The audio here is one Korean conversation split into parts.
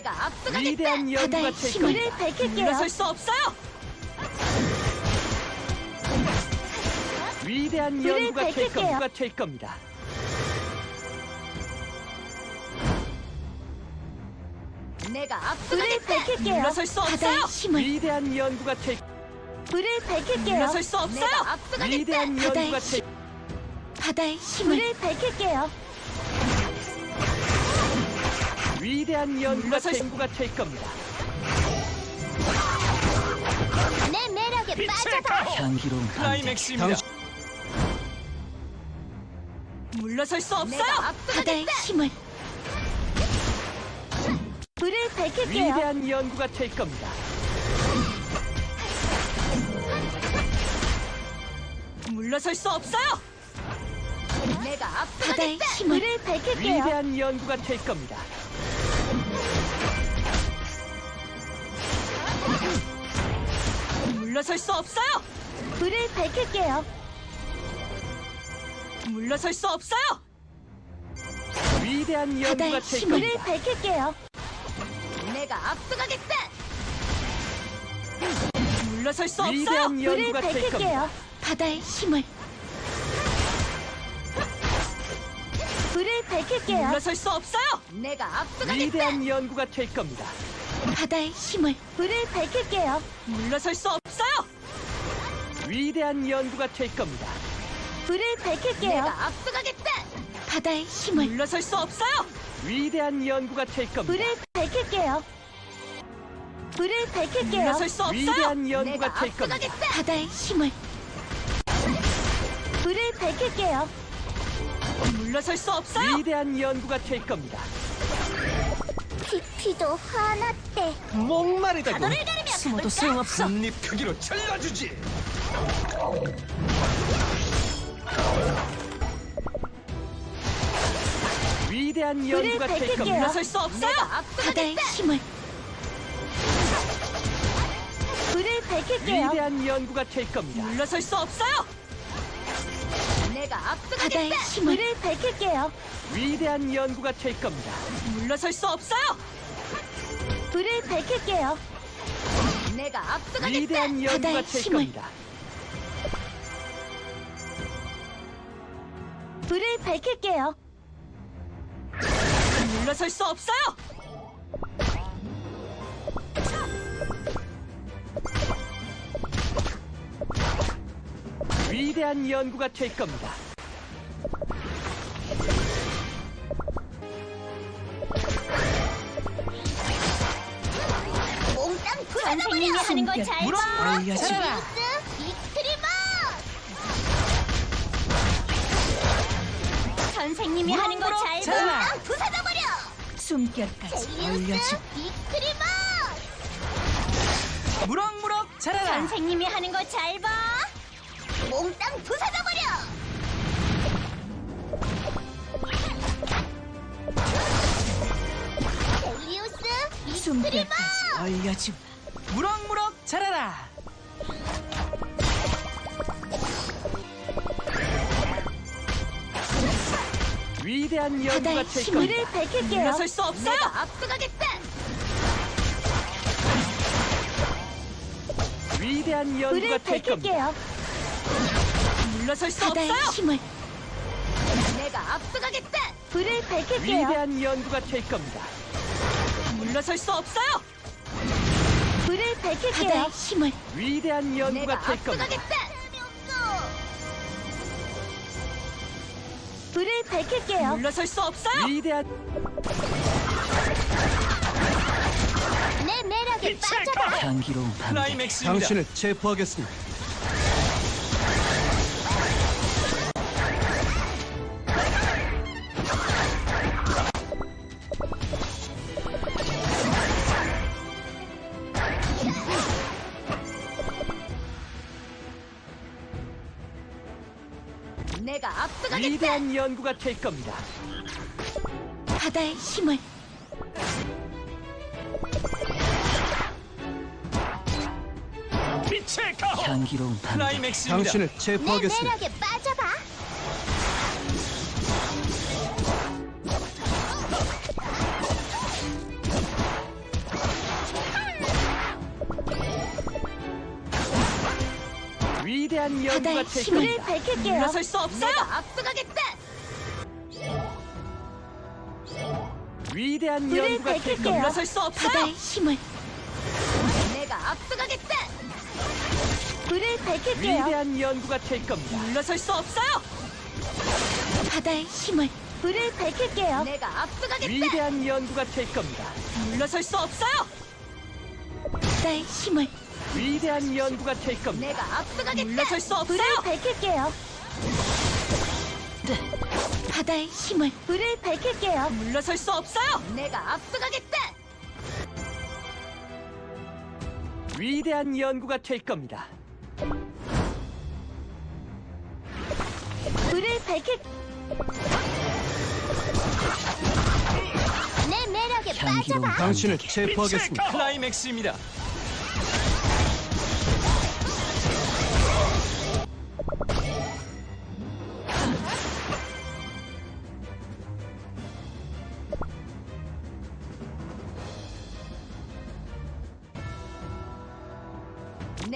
내가 압도하겠다. 위대한 연구가 바다의 될 힘을 겁니다. 밝힐게요. 물러설 수 없어요. 위대한 불을 연구가 될 밝힐게요. 겁니다. 될 겁니다. 내가 불을 압도하겠다. 밝힐게요. 물러설 수 없어요. 바다의 힘을 위대한 연구가 될 불을 밝힐게요. 물러설 수 없어요. 내가 압도하겠다. 위대한 연구가 바다의 될 바다의 힘을 불을 밝힐게요. 위대한 연구가 물러설 될 수- 연구가 될 겁니다. 내 매력에 빠져봐. 향기로운 클라이맥스입니다. 물러설 수 없어요. 바다의. 힘을 불을 밝힐게요. 위대한 연구가 될 겁니다. 물러설 수 없어요. 내가 바다의. 힘을 불을 밝힐게요. 위대한 연구가 될 겁니다. 물러설 수 없어요. 불을 밝힐게요. 물러설 수 없어요. 위대한 연구가 바다의 될 힘을 겁니다. 밝힐게요. 내가 압도하겠다. 물러설 수 없어요. 위대한 불을 연구가 될 겁니다. 밝힐게요. 바다의 힘을 불을 밝힐게요. 물러설 수 없어요. 내가 압도하겠다. 위대한 연구가 될 겁니다. 바다의 힘을 불을 밝힐게요. 물러설 수 없어요. 위대한 연구가 될 겁니다. 불을 밝힐게요. 내가 압도하겠다. 바다의 힘을 물러설 수 없어요. 위대한 연구가 될 겁니다. 불을 밝힐게요. 불을 밝힐게요. 물러설 수 없어요. 위대한 연구가 내가 될 겁니다. 압도하겠다. 바다의 힘을 불을 밝힐게요. 물러설 수 없어요. 위대한 연구가 될 겁니다. 피피도 화났대. 목마르다고 너를 가르면 숨어도 소용없어 한입 크기로 잘라주지 위대한 불을 연구가 될 밝힐게요. 겁니다. 물러설 수 없어요. 바다의. 힘을 불을 밝힐게요. 위대한 연구가 될 겁니다. 물러설 수 없어요. 내가 바다의. 힘을 불을 밝힐게요. 위대한 연구가 될 겁니다. 물러설 수 없어요. 불을 밝힐게요. 내가 압도하겠다. 위대한 연구가 바다의 될 힘을. 겁니다. 불을 밝힐게요. 물러설 수 없어요. 위대한 연구가 될 겁니다. 몽땅 선생님이 하는 거잘 물어 알려주지. 익스트리머 선생님이 하는 거잘 자라. 몽땅 부숴버려! 숨결까지 알려주 익스트리머 무럭무럭 자라라. 선생님이 하는 거 잘 봐. 몽땅 부숴버려. 델리우스 익스트리머 숨결까지 알려주 무럭무럭 자라라 위대한 연구가 바다의 될 힘을 겁니다. 밝힐게요. 물러설 수 없어요. 내가 압도하겠다. 위대한 연구가 될 겁니다. 밝힐게요. 물러설 수 바다의 없어요. 힘을 내가 압도하겠다. 불을 밝힐게요. 위대한 연구가 될 겁니다. 물러설 수 없어요. 불을 밝힐게요. 바다의 힘을 위대한 연구가 될 겁니다. 압도하겠다. 불을 밝힐게요. 물러설 수 없어요. 위대한 내 매력에 빠져봐. 향기로운 클라이맥스입니다 당신을 체포하겠습니다. 내가 압도하겠다. 위대한 연구가 될 겁니다. 바다의 힘을 빛의 가호 향기로운 클라이맥스입니다 당신을 내 체포하겠습니다. 매력에 빠 바다의 될 힘을. 밝힐게요. 물러설 수 없어요. 앞서가겠다. 위대한 불을 연구가 될 밝힐게요. 겁니다. 물러설 수 없어요. 바다의 힘을 내가 앞서가겠다. 불을 밝힐게요. 위대한 연구가 될 겁니다. 물러설 수 없어요. 바다의 힘을 불을 밝힐게요. 내가 앞서가겠다. 위대한 연구가 될 겁니다. 물러설 수 없어요. 바다의 힘을 위대한 연구가 될 겁니다. 내가 앞서가겠다. 물러설 수 불을 없어요. 밝힐게요. 바다의 힘을 불을 밝힐게요. 물러설 수 없어요. 내가 앞서가겠다. 위대한 연구가 될 겁니다. 불을 밝힐 내 매력에 빠져봐. 당신을 체포하겠습니다. 클라이맥스입니다.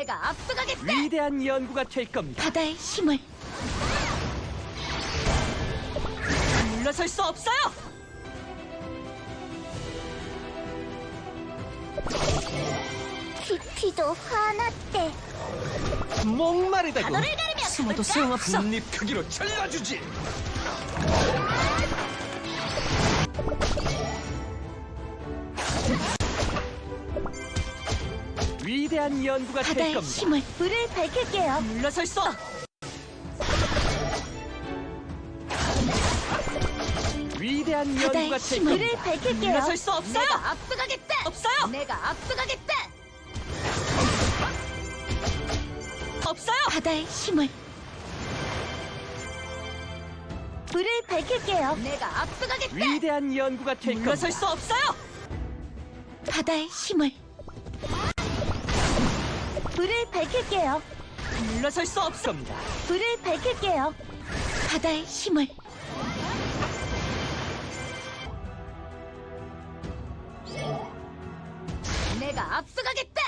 내가 앞서가겠다. 위대한 연구가 될 겁니다. 바다의 힘을 물러설 수 없어요. 피피도 화났대. 목마르다고. 가르며 숨어도 소용없어. 잎 크기로 잘라주지. 위대한 연구가 될 바다의 겁니다. 힘을 불을 밝힐게요. 물러설 수. 위대한 연구가 될 힘을 불을 겁니다. 밝힐게요. 물러설 수 없어요. 내가 앞서가겠다. 없어요. 내가 앞서가겠다. 없어요. 바다의 힘을 불을 밝힐게요. 내가 앞서가겠다. 위대한 연구가 될 물러설 겁니다. 수 없어요. 바다의 힘을 불을 밝힐게요. 물러설 수 없어. 겁니다. 불을 밝힐게요. 바다의 힘을 내가 앞서가겠다.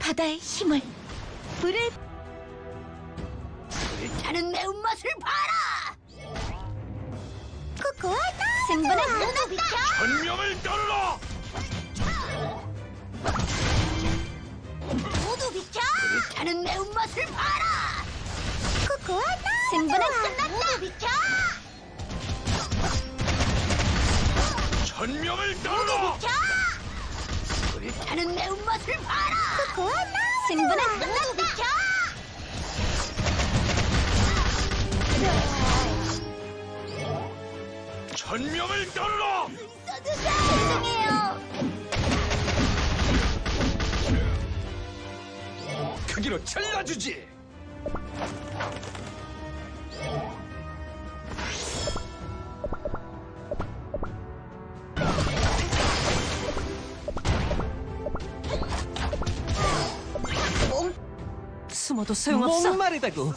바다의 힘을 불을 불타는 매운맛을 봐라. 코코아다 승부는 끝났다. 전명을 따르라. 모두 비켜 불타는 매운맛을 봐라. 코코아다 승부는 끝났다. 모두 비켜 전명을 따르라. 불타는 매운맛을 봐라. 코코아다 승부는 끝났다. 전명을 따르라. 죄송해요. 크기로 잘라주지. 숨어도 소용없어. 목마르다고.